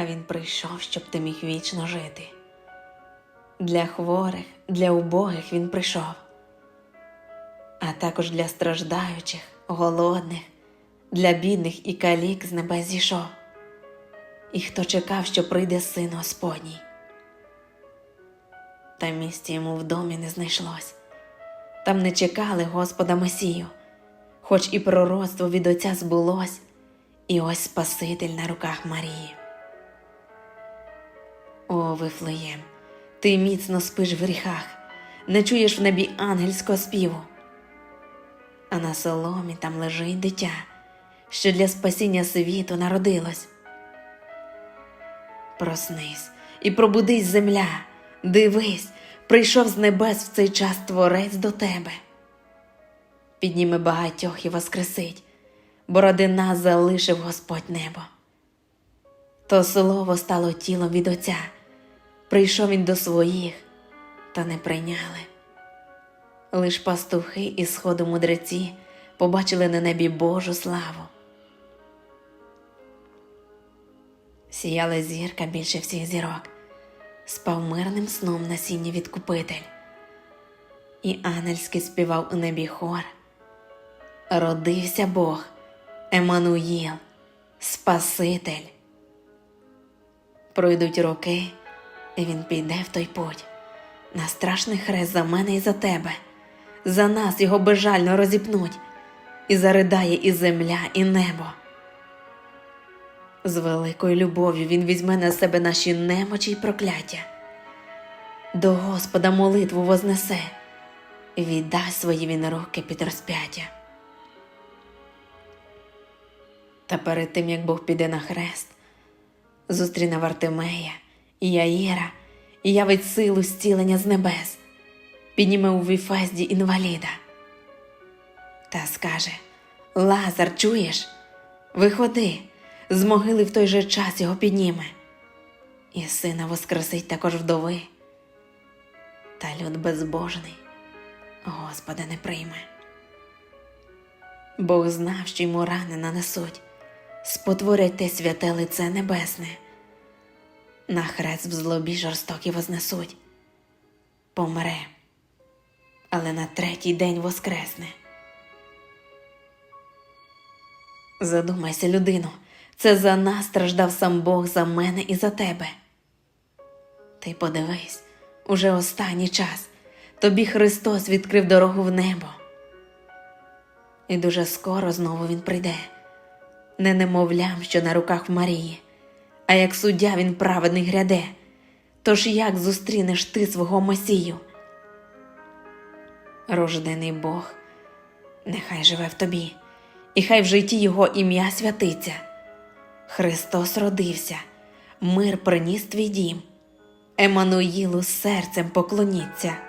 а він прийшов, щоб ти міг вічно жити. Для хворих, для убогих він прийшов, а також для страждаючих, голодних, для бідних і калік з небес зійшов. І хто чекав, що прийде син Господній. Та місця йому в домі не знайшлось. Там не чекали Господа Месію, хоч і пророцтво від Отця збулось, і ось Спаситель на руках Марії. О, Вифлеєм, ти міцно спиш в гріхах, не чуєш в небі ангельського співу. А на соломі там лежить дитя, що для спасіння світу народилось. Проснись і пробудись земля, дивись, прийшов з небес в цей час творець до тебе. Підніме багатьох і воскресить, бо ради нас залишив Господь небо. То слово стало тілом від Отця, прийшов він до своїх, та не прийняли. Лиш пастухи із сходу мудреці побачили на небі Божу славу. Сіяла зірка більше всіх зірок, спав мирним сном на сіні відкупитель, і ангельський співав у небі хор. Родився Бог, Еммануїл, Спаситель. Пройдуть роки, і він піде в той путь. На страшний хрест за мене і за тебе. За нас його безжально розіпнуть, і заридає і земля, і небо. З великою любов'ю він візьме на себе наші немочі й прокляття. До Господа молитву вознесе, віддасть свої він руки під розп'яття. Та перед тим, як Бог піде на хрест, зустріне Вартимея і Яїра явить силу зцілення з небес, підніме у Віфезді інваліда. Та скаже: Лазар, чуєш? Виходи, з могили в той же час його підніме, і сина воскресить також вдови. Та люд безбожний, Господа не прийме. Бог знав, що йому рани нанесуть, спотворять те святе лице небесне, на хрест в злобі жорстокі вознесуть, помре, але на третій день воскресне. Задумайся, людино, це за нас страждав сам Бог за мене і за тебе. Ти подивись, уже останній час тобі Христос відкрив дорогу в небо. І дуже скоро знову Він прийде, не немовлям, що на руках в Марії, а як суддя він праведний гряде. Тож як зустрінеш ти свого Месію? Рождений Бог, нехай живе в тобі, і хай в житті Його ім'я святиться. Христос родився, мир приніс твій дім, Еммануїлу серцем поклоніться.